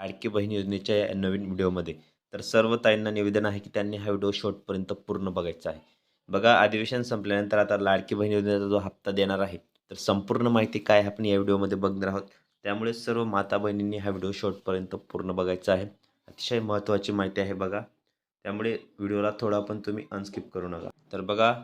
लाडकी बहीण योजनेच्या या नवीन व्हिडिओमध्ये. तर सर्व ताईंना निवेदन आहे की त्यांनी हा व्हिडिओ शॉर्टपर्यंत पूर्ण बघायचा आहे. बघा अधिवेशन संपल्यानंतर आता लाडकी बहीण योजनेचा जो हप्ता देणार आहे तर संपूर्ण माहिती काय आहे आपण या व्हिडिओमध्ये बघणार आहोत. त्यामुळे सर्व माता बहिणींनी हा व्हिडिओ शॉर्टपर्यंत पूर्ण बघायचा आहे. अतिशय महत्त्वाची माहिती आहे बघा. त्यामुळे व्हिडिओला थोडा पण तुम्ही अनस्किप करू नका. तर बघा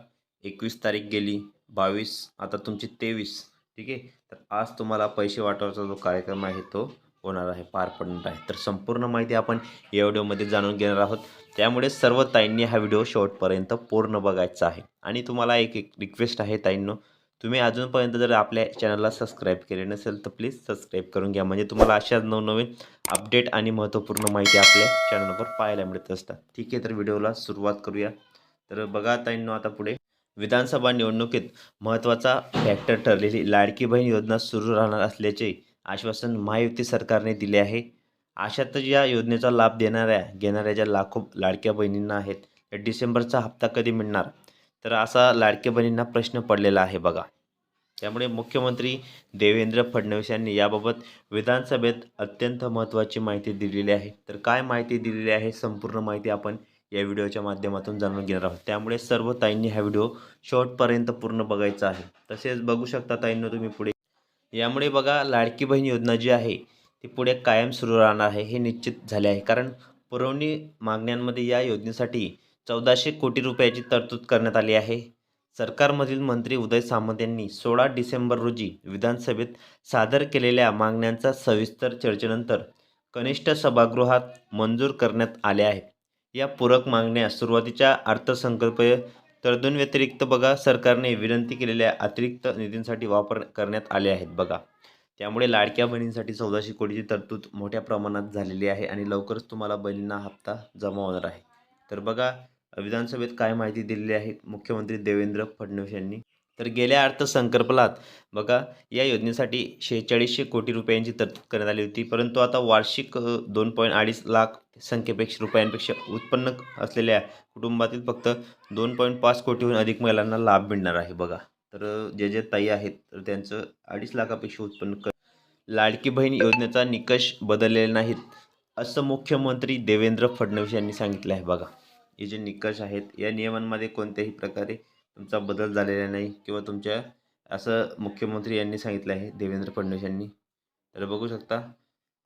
एकवीस तारीख गेली बावीस आता तुमची तेवीस ठीक आहे? तर आज तुम्हाला पैसे वाटवायचा जो कार्यक्रम आहे तो होणार आहे पार पडणार आहे. तर संपूर्ण माहिती आपण या व्हिडिओमध्ये जाणून घेणार आहोत. त्यामुळे सर्व ताईंनी हा व्हिडिओ शेवटपर्यंत पूर्ण बघायचा आहे. आणि तुम्हाला एक एक रिक्वेस्ट आहे ताईंनो तुम्ही अजूनपर्यंत जर आपल्या चॅनलला सबस्क्राईब केले नसेल तर प्लीज सबस्क्राईब करून घ्या. म्हणजे तुम्हाला अशाच नवनवीन अपडेट आणि महत्त्वपूर्ण माहिती आपल्या चॅनलवर पाहायला मिळत असतात. ठीक आहे तर व्हिडिओला सुरुवात करूया. तर बघा ताईंनो आता पुढे. विधानसभा निवडणुकीत महत्त्वाचा फॅक्टर ठरलेली लाडकी बहीण योजना सुरू राहणार असल्याचे आश्वासन महायुती सरकारने दिले आहे. अशातच या योजनेचा लाभ देणाऱ्या घेणाऱ्या ज्या लाखो लाडक्या बहिणींना आहेत डिसेंबरचा हप्ता कधी मिळणार? तर असा लाडक्या बहिणींना प्रश्न पडलेला आहे बघा. त्यामुळे मुख्यमंत्री देवेंद्र फडणवीस यांनी याबाबत विधानसभेत अत्यंत महत्त्वाची माहिती दिलेली आहे. तर काय माहिती दिलेली आहे? संपूर्ण माहिती आपण या व्हिडिओच्या माध्यमातून जाणून घेणार आहोत. त्यामुळे सर्व ताईंनी हा व्हिडिओ शेवटपर्यंत पूर्ण बघायचा आहे. तसेच बघू शकता ताईंना तुम्ही पुढे. यामुळे बघा लाडकी बहीण योजना जी आहे ती पुढे कायम सुरू राहणार आहे हे निश्चित झाले आहे. कारण पुरवणी मागण्यांमध्ये या योजनेसाठी चौदाशे कोटी रुपयाची तरतूद करण्यात आली आहे. सरकारमधील मंत्री उदय सामंत यांनी सोळा डिसेंबर रोजी विधानसभेत सादर केलेल्या मागण्यांचा सविस्तर चर्चेनंतर कनिष्ठ सभागृहात मंजूर करण्यात आल्या आहेत या पूरक मागण्या सुरुवातीच्या अर्थसंकल्पीय तरतूदींव्यतिरिक्त बघा सरकारने विनंती केलेल्या अतिरिक्त निधींसाठी वापर करण्यात आले आहेत बघा. त्यामुळे लाडक्या बहिणींसाठी चौदाशे कोटीची तरतूद मोठ्या प्रमाणात झालेली आहे आणि लवकरच तुम्हाला बहिणींना हप्ता जमा होणार आहे. तर बघा विधानसभेत काय माहिती दिलेली आहे? मुख्यमंत्री देवेंद्र फडणवीस यांनी. तर गेल्या अर्थसंकल्पात बघा या योजनेसाठी शेहेचाळीसशे कोटी रुपयांची तरतूद करण्यात आली होती. परंतु आता वार्षिक दोन पॉईंट अडीच लाख संख्येपेक्षा रुपयांपेक्षा उत्पन्न असलेल्या कुटुंबातील फक्त दोन पॉईंट पाच कोटीहून अधिक महिलांना लाभ मिळणार आहे बघा. तर जे जे ताई आहेत तर त्यांचं अडीच लाखापेक्षा उत्पन्न कर लाडकी बहीण योजनेचा निकष बदललेले नाहीत असं मुख्यमंत्री देवेंद्र फडणवीस यांनी सांगितलं आहे बघा. हे जे निकष आहेत या नियमांमध्ये कोणत्याही प्रकारे तुमचा बदल झालेला नाही किंवा तुमच्या असं मुख्यमंत्री यांनी सांगितलं आहे देवेंद्र फडणवीस यांनी. तर बघू शकता.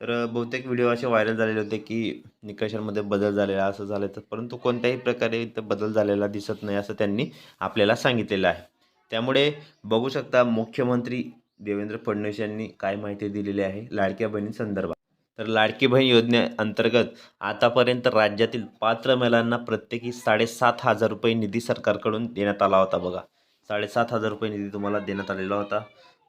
तर बहुतेक व्हिडिओ असे व्हायरल झालेले होते की निकषांमध्ये बदल झालेला असं झालं तर परंतु कोणत्याही प्रकारे इथं बदल झालेला दिसत नाही असं त्यांनी आपल्याला सांगितलेलं आहे. त्यामुळे बघू शकता मुख्यमंत्री देवेंद्र फडणवीस यांनी काय माहिती दिलेली आहे लाडक्या बहिणींसंदर्भात. तर लाडकी बहीण योजनेअंतर्गत आतापर्यंत राज्यातील पात्र महिलांना प्रत्येकी साडेसात हजार रुपये निधी सरकारकडून देण्यात आला होता बघा. साडेसात हजार रुपये निधी तुम्हाला देण्यात आलेला होता.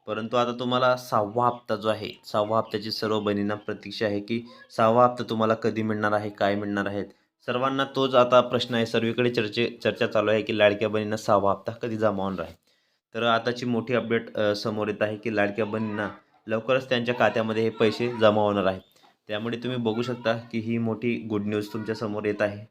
परंतु आता तुम्हाला सहावा हप्ता जो आहे सहावा हप्त्याची सर्व बहिणींना प्रतीक्षा आहे की सहावा हप्ता तुम्हाला कधी मिळणार आहे काय मिळणार आहेत? सर्वांना तोच आता प्रश्न आहे. सर्वीकडे चर्चे चर्चा चालू आहे की लाडक्या बहिणींना सहावा हप्ता कधी जमा होणार आहे तर आताची मोठी अपडेट समोर येत आहे की लाडक्या बहिणींना लवकरच त्यांच्या खात्यामध्ये हे पैसे जमा होणार आहेत. त्यामुळे तुम्ही बघू शकता की ही मोठी गुड न्यूज तुमच्यासमोर येत आहे.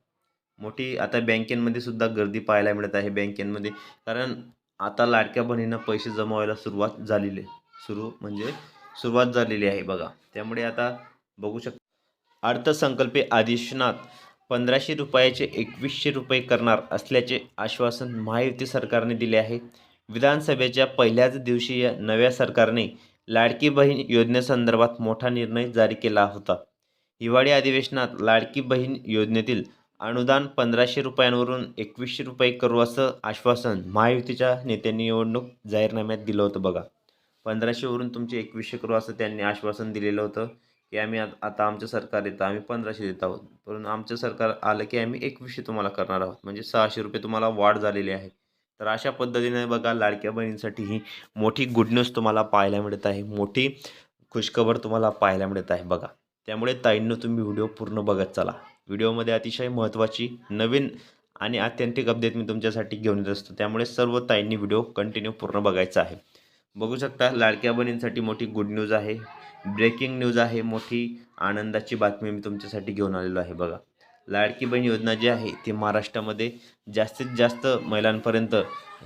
मोठी आता बँकेमध्ये सुद्धा गर्दी पाहायला मिळत आहे बँकेमध्ये. कारण आता लाडक्या बहिणींना पैसे जमा व्हायला सुरुवात झालेली आहे सुरू म्हणजे सुरुवात झालेली आहे बघा. त्यामुळे आता बघू शकता. अर्थसंकल्पीय अधिवेशनात पंधराशे रुपयाचे एकवीसशे रुपये करणार असल्याचे आश्वासन महायुती सरकारने दिले आहे. विधानसभेच्या पहिल्याच दिवशी या नव्या सरकारने लाडकी बहीण योजनेसंदर्भात मोठा निर्णय जारी केला होता. हिवाळी अधिवेशनात लाडकी बहीण योजनेतील अनुदान पंधराशे रुपयांवरून एकवीसशे रुपये करू असं आश्वासन महायुतीच्या नेत्यांनी निवडणूक जाहीरनाम्यात दिलं होतं बघा. पंधराशेवरून तुमचे एकवीसशे करू असं त्यांनी आश्वासन दिलेलं होतं की आम्ही आता आमचं सरकार येतं आम्ही पंधराशे देत आहोत. परंतु आमचं सरकार आलं की आम्ही एकवीसशे तुम्हाला करणार आहोत. म्हणजे सहाशे रुपये तुम्हाला वाढ झालेली आहे. तर अशा पद्धतीने बघा लाडक्या बहिणींसाठी ही मोठी गुड न्यूज तुम्हाला पाहायला मिळत आहे. मोठी खुशखबर तुम्हाला पाहायला मिळत आहे बघा. त्यामुळे ताईंनो तुम्ही व्हिडिओ पूर्ण बघत चला. व्हिडिओमध्ये अतिशय महत्त्वाची नवीन आणि आत्यंतिक अपडेट मी तुमच्यासाठी घेऊन येत असतो. त्यामुळे सर्व ताईंनी व्हिडिओ कंटिन्यू पूर्ण बघायचा आहे. बघू शकता लाडक्या बहिणींसाठी मोठी गुड न्यूज आहे. ब्रेकिंग न्यूज आहे. मोठी आनंदाची बातमी मी तुमच्यासाठी घेऊन आलेलो आहे बघा. लाडकी बहीण योजना जी आहे ती महाराष्ट्रामध्ये जास्तीत जास्त महिलांपर्यंत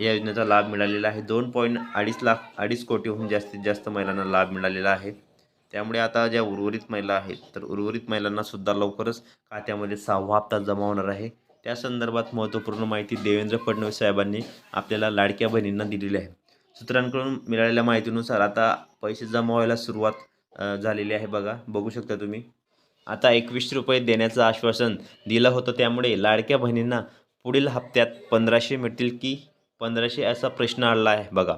या योजनेचा लाभ मिळालेला आहे. दोन पॉईंट अडीच लाख अडीच कोटीहून जास्तीत जास्त महिलांना लाभ मिळालेला आहे. त्यामुळे आता ज्या उर्वरित महिला आहेत तर उर्वरित महिलांनासुद्धा लवकरच खात्यामध्ये सहावा हप्ता जमा होणार आहे. त्या संदर्भात महत्त्वपूर्ण माहिती देवेंद्र फडणवीस साहेबांनी आपल्याला लाडक्या बहिणींना दिलेली आहे. सूत्रांकडून मिळालेल्या माहितीनुसार आता पैसे जमा व्हायला सुरुवात झालेली आहे बघा. बघू शकता तुम्ही. आता एकवीसशे रुपये देण्याचं आश्वासन दिलं होतं. त्यामुळे लाडक्या बहिणींना पुढील हप्त्यात पंधराशे मिळतील की पंधराशे असा प्रश्न आला आहे बघा.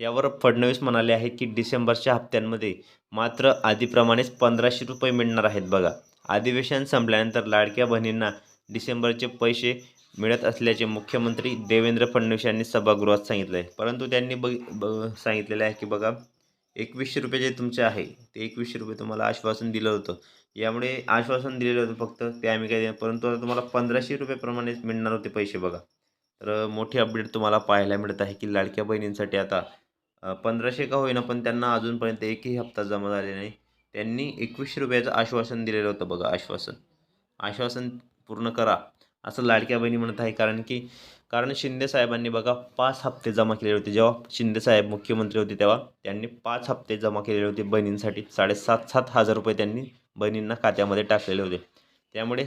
यावर फडणवीस म्हणाले आहे की डिसेंबरच्या हप्त्यांमध्ये मात्र आधीप्रमाणेच पंधराशे रुपये मिळणार आहेत बघा. अधिवेशन संपल्यानंतर लाडक्या बहिणींना डिसेंबरचे पैसे मिळत असल्याचे मुख्यमंत्री देवेंद्र फडणवीस यांनी सभागृहात सांगितले आहे परंतु त्यांनी बघ ब सांगितलेलं आहे की बघा एकवीसशे रुपये जे तुमचे आहे ते एकवीसशे रुपये तुम्हाला आश्वासन दिलं होतं. यामुळे आश्वासन दिलेलं होतं फक्त ते आम्ही काय देणार परंतु आता तुम्हाला पंधराशे रुपयेप्रमाणेच मिळणार होते पैसे बघा. तर मोठी अपडेट तुम्हाला पाहायला मिळत आहे की लाडक्या बहिणींसाठी आता पंधराशे का होईना पण त्यांना अजूनपर्यंत एकही हप्ता जमा झाले नाही. त्यांनी एकवीसशे रुपयाचं आश्वासन दिलेलं होतं बघा आश्वासन. आश्वासन पूर्ण करा असं लाडक्या बहिणी म्हणत आहे. कारण की कारण शिंदे साहेबांनी बघा पाच हप्ते जमा केलेले होते. जेव्हा शिंदे साहेब मुख्यमंत्री होते तेव्हा त्यांनी पाच हप्ते जमा केलेले होते बहिणींसाठी. साडेसात सात हजार रुपये त्यांनी बहिणींना खात्यामध्ये टाकलेले होते. त्यामुळे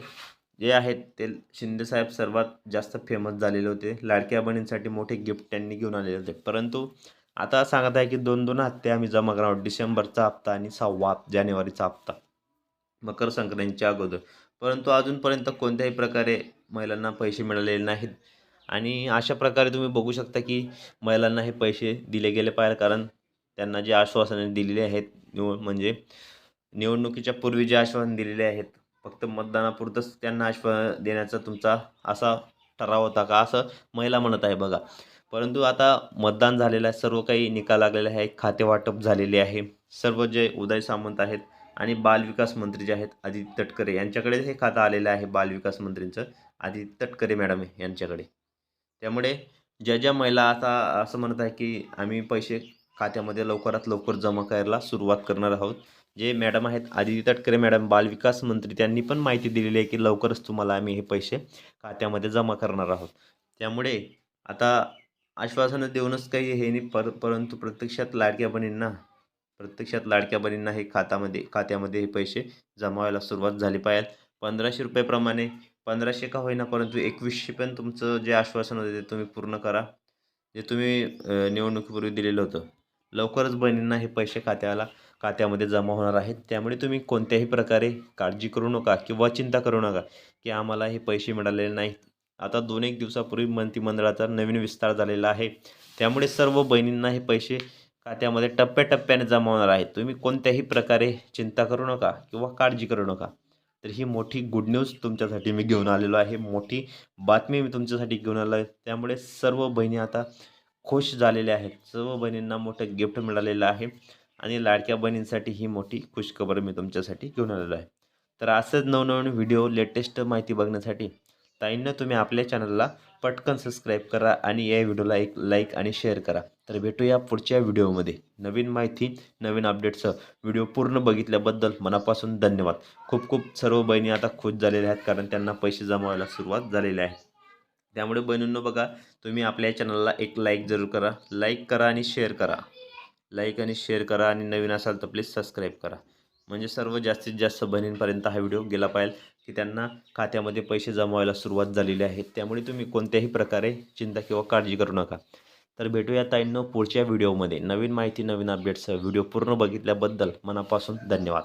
जे आहेत ते शिंदे साहेब सर्वात जास्त फेमस झालेले होते. लाडक्या बहिणींसाठी मोठे गिफ्ट त्यांनी घेऊन आलेले होते. परंतु आता सांगत आहे की दोन दोन हप्ते आम्ही जमा करणार डिसेंबरचा हप्ता आणि सहावा जानेवारीचा हप्ता. मकर संक्रांतीच्या अगोदर. परंतु अजूनपर्यंत कोणत्याही प्रकारे महिलांना पैसे मिळालेले नाहीत. आणि अशा प्रकारे तुम्ही बघू शकता की महिलांना हे पैसे दिले गेले पाहिजे कारण त्यांना जे आश्वासने दिलेली आहेत निवड म्हणजे निवडणुकीच्या पूर्वी जे आश्वासन दिलेले आहेत फक्त मतदानापुरतंच त्यांना आश्वासन देण्याचा तुमचा असा ठराव होता का? असं महिला म्हणत आहे बघा. परंतु आता मतदान झालेलं आहे सर्व काही निकाल लागलेले आहे खाते वाटप झालेले आहे सर्व जे उदय सामंत आहेत आणि बालविकास मंत्री जे आहेत आदित्य तटकरे यांच्याकडे हे खातं आलेलं आहे बालविकास मंत्रींचं आदित्य तटकरे मॅडम यांच्याकडे. त्यामुळे ज्या ज्या महिला आता असं म्हणत आहे की आम्ही पैसे खात्यामध्ये लवकरात लवकर जमा करायला सुरुवात करणार आहोत. जे मॅडम आहेत आदित्य तटकरे मॅडम बालविकास मंत्री त्यांनी पण माहिती दिलेली आहे की लवकरच तुम्हाला आम्ही हे पैसे खात्यामध्ये जमा करणार आहोत. त्यामुळे आता आश्वासनं देऊनच काही हे नाही पर परंतु प्रत्यक्षात लाडक्या बहिणींना प्रत्यक्षात लाडक्या बहिणींना हे खात्यामध्ये खात्यामध्ये हे पैसे जमा व्हायला सुरुवात झाली पाहिजे. पंधराशे रुपयेप्रमाणे पंधराशे का होईना परंतु एकवीसशे पण तुमचं जे आश्वासन होते ते तुम्ही पूर्ण करा. जे तुम्ही निवडणुकीपूर्वी दिलेलं होतं. लवकरच बहिणींना हे पैसे खात्याला खात्यामध्ये जमा होणार आहेत. त्यामुळे तुम्ही कोणत्याही प्रकारे काळजी करू नका किंवा चिंता करू नका की आम्हाला हे पैसे मिळालेले नाहीत. आता दोन एक दिवसापूर्वी मंत्रिमंडळाचा नवीन विस्तार झालेला आहे. त्यामुळे सर्व बहिणींना हे पैसे खात्यामध्ये टप्प्याटप्प्याने जमा होणार आहेत. तुम्ही कोणत्याही प्रकारे चिंता करू नका किंवा काळजी करू नका. तर ही मोठी गुड न्यूज तुमच्यासाठी मी घेऊन आलेलो आहे. मोठी बातमी मी तुमच्यासाठी घेऊन आलो आहे. त्यामुळे सर्व बहिणी आता खुश झालेल्या आहेत. सर्व बहिणींना मोठं गिफ्ट मिळालेलं आहे. आणि लाडक्या बहिणींसाठी ही मोठी खुशखबर मी तुमच्यासाठी घेऊन आलेलो आहे. तर असंच नवनवीन व्हिडिओ लेटेस्ट माहिती बघण्यासाठी ताईंना तुम्ही आपल्या चॅनलला पटकन सबस्क्राईब करा आणि या व्हिडिओला एक लाईक आणि शेअर करा. तर भेटूया पुढच्या व्हिडिओमध्ये. नवीन माहिती नवीन अपडेटसह व्हिडिओ पूर्ण बघितल्याबद्दल मनापासून धन्यवाद. खूप खूप सर्व बहिणी आता खुश झालेल्या आहेत कारण त्यांना पैसे जमवायला सुरुवात झालेली आहे. त्यामुळे बहिणींनो बघा तुम्ही आपल्या चॅनलला एक लाईक जरूर करा लाईक करा आणि शेअर करा. लाईक आणि शेअर करा आणि नवीन असाल तर प्लीज सबस्क्राईब करा. म्हणजे सर्व जास्तीत जास्त बहिणींपर्यंत हा व्हिडिओ गेला पाहिजे. की त्यांना खात्यामध्ये पैसे जमवायला सुरुवात झालेली आहे. त्यामुळे तुम्ही कोणत्याही प्रकारे चिंता किंवा काळजी करू नका. तर भेटूया ताईंनो पुढच्या व्हिडिओमध्ये. नवीन माहिती नवीन अपडेट्स व्हिडिओ पूर्ण बघितल्याबद्दल मनापासून धन्यवाद.